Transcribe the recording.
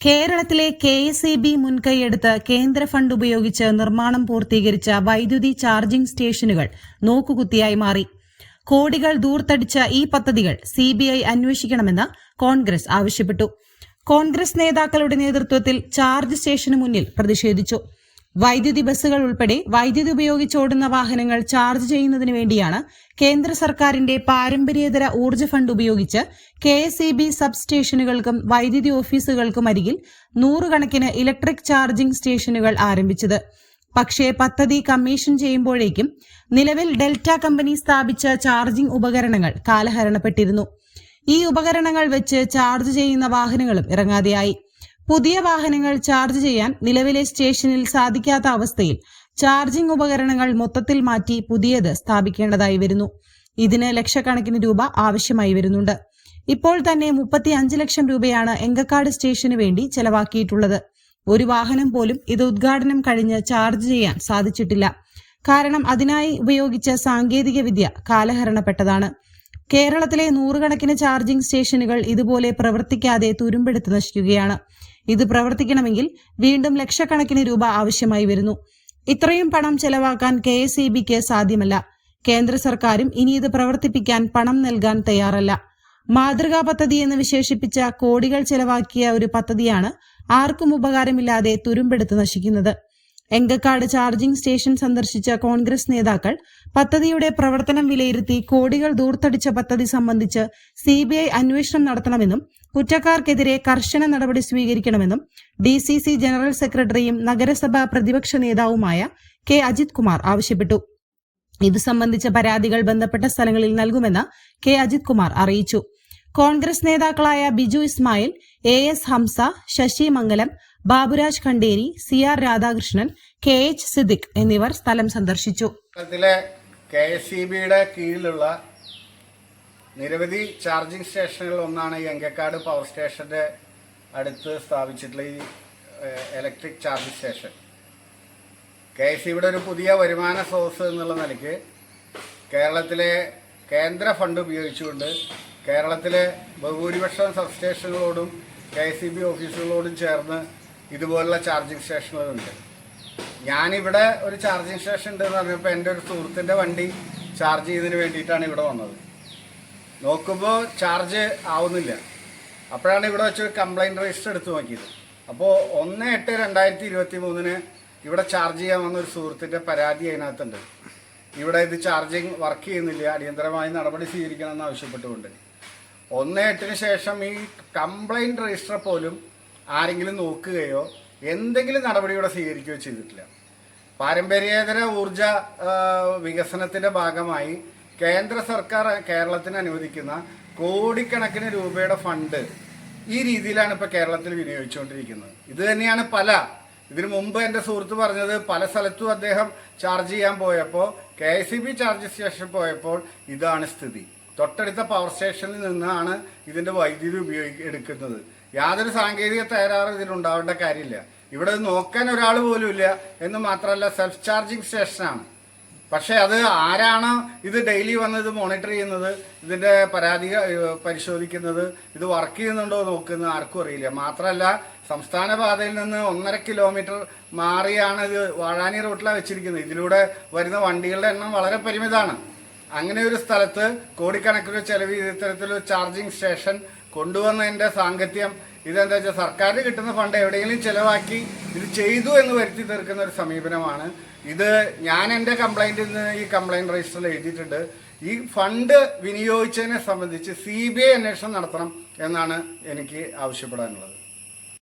കേരളത്തിലെ K S E B മുൻകൈയെടുത്ത് കേന്ദ്ര ഫണ്ട് ഉപയോഗിച്ച് നിർമ്മാണം പൂർത്തീകരിച്ച വൈദ്യുതി ചാർജിംഗ് സ്റ്റേഷനുകൾ നോക്കുകുത്തിയായി മാറി. കോടികൾ ദൂർത്തടിച്ച ഈ പദ്ധതികൾ സി ബി ഐ അന്വേഷിക്കണമെന്ന് കോൺഗ്രസ് ആവശ്യപ്പെട്ടു. കോൺഗ്രസ് നേതാക്കളുടെ നേതൃത്വത്തിൽ ചാർജ് സ്റ്റേഷന് മുന്നിൽ പ്രതിഷേധിച്ചു. വൈദ്യുതി ബസ്സുകൾ ഉൾപ്പെടെ വൈദ്യുതി ഉപയോഗിച്ചോടുന്ന വാഹനങ്ങൾ ചാർജ് ചെയ്യുന്നതിന് വേണ്ടിയാണ് കേന്ദ്ര സർക്കാരിന്റെ പാരമ്പര്യേതര ഊർജ ഫണ്ട് ഉപയോഗിച്ച് K S E B sub സ്റ്റേഷനുകൾക്കും വൈദ്യുതി ഓഫീസുകൾക്കും അരികിൽ നൂറുകണക്കിന് ഇലക്ട്രിക് ചാർജിംഗ് സ്റ്റേഷനുകൾ ആരംഭിച്ചത്. പക്ഷേ പദ്ധതി കമ്മീഷൻ ചെയ്യുമ്പോഴേക്കും നിലവിൽ ഡെൽറ്റ കമ്പനി സ്ഥാപിച്ച ചാർജിംഗ് ഉപകരണങ്ങൾ കാലഹരണപ്പെട്ടിരുന്നു. ഈ ഉപകരണങ്ങൾ വെച്ച് ചാർജ് ചെയ്യുന്ന വാഹനങ്ങളും ഇറങ്ങാതെയായി. പുതിയ വാഹനങ്ങൾ ചാർജ് ചെയ്യാൻ നിലവിലെ സ്റ്റേഷനിൽ സാധിക്കാത്ത അവസ്ഥയിൽ ചാർജിംഗ് ഉപകരണങ്ങൾ മൊത്തത്തിൽ മാറ്റി പുതിയത് സ്ഥാപിക്കേണ്ടതായി വരുന്നു. ഇതിന് ലക്ഷക്കണക്കിന് രൂപ ആവശ്യമായി വരുന്നുണ്ട്. ഇപ്പോൾ തന്നെ മുപ്പത്തി അഞ്ച് ലക്ഷം രൂപയാണ് എങ്കക്കാട് സ്റ്റേഷന് വേണ്ടി ചെലവാക്കിയിട്ടുള്ളത്. ഒരു വാഹനം പോലും ഇത് ഉദ്ഘാടനം കഴിഞ്ഞ് ചാർജ് ചെയ്യാൻ സാധിച്ചിട്ടില്ല. കാരണം അതിനായി ഉപയോഗിച്ച സാങ്കേതിക വിദ്യ കാലഹരണപ്പെട്ടതാണ്. കേരളത്തിലെ നൂറുകണക്കിന് ചാർജിംഗ് സ്റ്റേഷനുകൾ ഇതുപോലെ പ്രവർത്തിക്കാതെ തുരുമ്പെടുത്ത് നശിക്കുകയാണ്. ഇത് പ്രവർത്തിക്കണമെങ്കിൽ വീണ്ടും ലക്ഷക്കണക്കിന് രൂപ ആവശ്യമായി വരുന്നു. ഇത്രയും പണം ചെലവാക്കാൻ കെ എസ് ഇ ബിക്ക് സാധ്യമല്ല. കേന്ദ്ര സർക്കാരും ഇനി ഇത് പ്രവർത്തിപ്പിക്കാൻ പണം നൽകാൻ തയ്യാറല്ല. മാതൃകാ പദ്ധതി എന്ന് വിശേഷിപ്പിച്ച കോടികൾ ചെലവാക്കിയ ഒരു പദ്ധതിയാണ് ആർക്കും ഉപകാരമില്ലാതെ തുരുമ്പെടുത്ത് നശിക്കുന്നത്. എങ്കക്കാട് ചാർജിംഗ് സ്റ്റേഷൻ സന്ദർശിച്ച കോൺഗ്രസ് നേതാക്കൾ പദ്ധതിയുടെ പ്രവർത്തനം വിലയിരുത്തി കോടികൾ ദൂർത്തടിച്ച പദ്ധതി സംബന്ധിച്ച് സിബിഐ അന്വേഷണം നടത്തണമെന്നും കുറ്റക്കാർക്കെതിരെ കർശന നടപടി സ്വീകരിക്കണമെന്നും ഡി സി സി ജനറൽ സെക്രട്ടറിയും നഗരസഭാ പ്രതിപക്ഷ നേതാവുമായ കെ അജിത് കുമാർ ആവശ്യപ്പെട്ടു. ഇത് സംബന്ധിച്ച പരാതികൾ ബന്ധപ്പെട്ട സ്ഥലങ്ങളിൽ നൽകുമെന്ന് കെ അജിത് കുമാർ അറിയിച്ചു. കോൺഗ്രസ് നേതാക്കളായ Biju Ismail A S Hamsa Sasi Mangalam Baburaj Khanderi C R Radhakrishnan K H Siddique എന്നിവർ സ്ഥലം സന്ദർശിച്ചു. കെ എസ് ഇ ബിയുടെ കീഴിലുള്ള നിരവധി ചാർജിംഗ് സ്റ്റേഷനുകളിൽ ഒന്നാണ് ഈ എങ്കക്കാട് പവർ സ്റ്റേഷന്റെ അടുത്ത് സ്ഥാപിച്ചിട്ടുള്ള ഈ electric charging station K S E ഒരു പുതിയ വരുമാന സോഴ്സ് എന്നുള്ള നിലയ്ക്ക് കേരളത്തിലെ കേന്ദ്ര ഫണ്ട് ഉപയോഗിച്ചുകൊണ്ട് കേരളത്തിലെ ബഹുഭൂരിപക്ഷം സബ് സ്റ്റേഷനുകളോടും കെ എസ് ബി ഓഫീസുകളോടും ചേർന്ന് ഇതുപോലുള്ള ചാർജിങ് സ്റ്റേഷനുകളുണ്ട്. ഞാനിവിടെ ഒരു ചാർജിങ് സ്റ്റേഷൻ ഉണ്ട് എന്ന് പറഞ്ഞപ്പോൾ എന്റെ ഒരു സുഹൃത്തിന്റെ വണ്ടി ചാർജ് ചെയ്തതിന് വേണ്ടിയിട്ടാണ് ഇവിടെ വന്നത്. നോക്കുമ്പോൾ ചാർജ് ആവുന്നില്ല. അപ്പോഴാണ് ഇവിടെ വെച്ച് ഒരു കംപ്ലൈന്റ് രജിസ്റ്റർ എടുത്തു നോക്കിയത്. അപ്പോൾ ഒന്ന് എട്ട് രണ്ടായിരത്തി ഇരുപത്തി മൂന്നിന് ഇവിടെ ചാർജ് ചെയ്യാൻ വന്ന ഒരു സുഹൃത്തിന്റെ പരാതി അതിനകത്തുണ്ട്. ഇവിടെ ഇത് ചാർജിങ് വർക്ക് ചെയ്യുന്നില്ല. അടിയന്തരമായി നടപടി സ്വീകരിക്കണമെന്ന് ആവശ്യപ്പെട്ടുകൊണ്ട്. ഒന്ന് എട്ടിന് ശേഷം ഈ കംപ്ലൈന്റ് രജിസ്റ്റർ പോലും ആരെങ്കിലും നോക്കുകയോ എന്തെങ്കിലും നടപടി ഇവിടെ സ്വീകരിക്കുകയോ ചെയ്തിട്ടില്ല. പാരമ്പര്യേതര ഊർജ വികസനത്തിന്റെ ഭാഗമായി കേന്ദ്ര സർക്കാർ കേരളത്തിന് അനുവദിക്കുന്ന കോടിക്കണക്കിന് രൂപയുടെ ഫണ്ട് ഈ രീതിയിലാണ് ഇപ്പോൾ കേരളത്തിൽ വിനിയോഗിച്ചുകൊണ്ടിരിക്കുന്നത്. ഇത് തന്നെയാണ് പല ഇതിനു മുമ്പ് എന്റെ സുഹൃത്ത് പറഞ്ഞത് പല സ്ഥലത്തും അദ്ദേഹം ചാർജ് ചെയ്യാൻ പോയപ്പോൾ കെ ചാർജ് സ്റ്റേഷൻ പോയപ്പോൾ ഇതാണ് സ്ഥിതി. തൊട്ടടുത്ത പവർ സ്റ്റേഷനിൽ നിന്നാണ് ഇതിന്റെ വൈദ്യുതി ഉപയോഗി എടുക്കുന്നത്. യാതൊരു സാങ്കേതിക തകരാറും ഇതിലുണ്ടാവേണ്ട കാര്യമില്ല. ഇവിടെ നോക്കാൻ ഒരാൾ പോലും ഇല്ല എന്ന് മാത്രമല്ല സെൽഫ് ചാർജിങ് സ്റ്റേഷനാണ് പക്ഷേ അത് ആരാണ് ഇത് ഡെയിലി വന്ന് ഇത് മോണിറ്റർ ചെയ്യുന്നത് ഇതിന്റെ പരാതി പരിശോധിക്കുന്നത് ഇത് വർക്ക് ചെയ്യുന്നുണ്ടോ നോക്കുന്നത് ആർക്കും അറിയില്ല. മാത്രമല്ല സംസ്ഥാന പാതയിൽ നിന്ന് ഒന്നര കിലോമീറ്റർ മാറിയാണ് ഇത് വാഴാനി റൂട്ടിലാണ് വെച്ചിരിക്കുന്നത്. ഇതിലൂടെ വരുന്ന വണ്ടികളുടെ എണ്ണം വളരെ പരിമിതമാണ്. അങ്ങനെ ഒരു സ്ഥലത്ത് കോടിക്കണക്കിന് ചെലവ് ഇത്തരത്തിലൊരു ചാർജിങ് സ്റ്റേഷൻ കൊണ്ടുവന്നതിന്റെ സാങ്കത്യം ഇതെന്താ വെച്ചാൽ സർക്കാരിന് കിട്ടുന്ന ഫണ്ട് എവിടെയെങ്കിലും ചെലവാക്കി ഇത് ചെയ്തു എന്ന് വരുത്തി തീർക്കുന്ന ഒരു സമീപനമാണ്. ഇത് ഞാൻ എന്റെ കംപ്ലൈന്റിൽ നിന്ന് ഈ കംപ്ലൈന്റ് രജിസ്റ്ററിൽ എഴുതിയിട്ടുണ്ട്. ഈ ഫണ്ട് വിനിയോഗിച്ചതിനെ സംബന്ധിച്ച് സി ബി ഐ അന്വേഷണം നടത്തണം എന്നാണ് എനിക്ക് ആവശ്യപ്പെടാനുള്ളത്.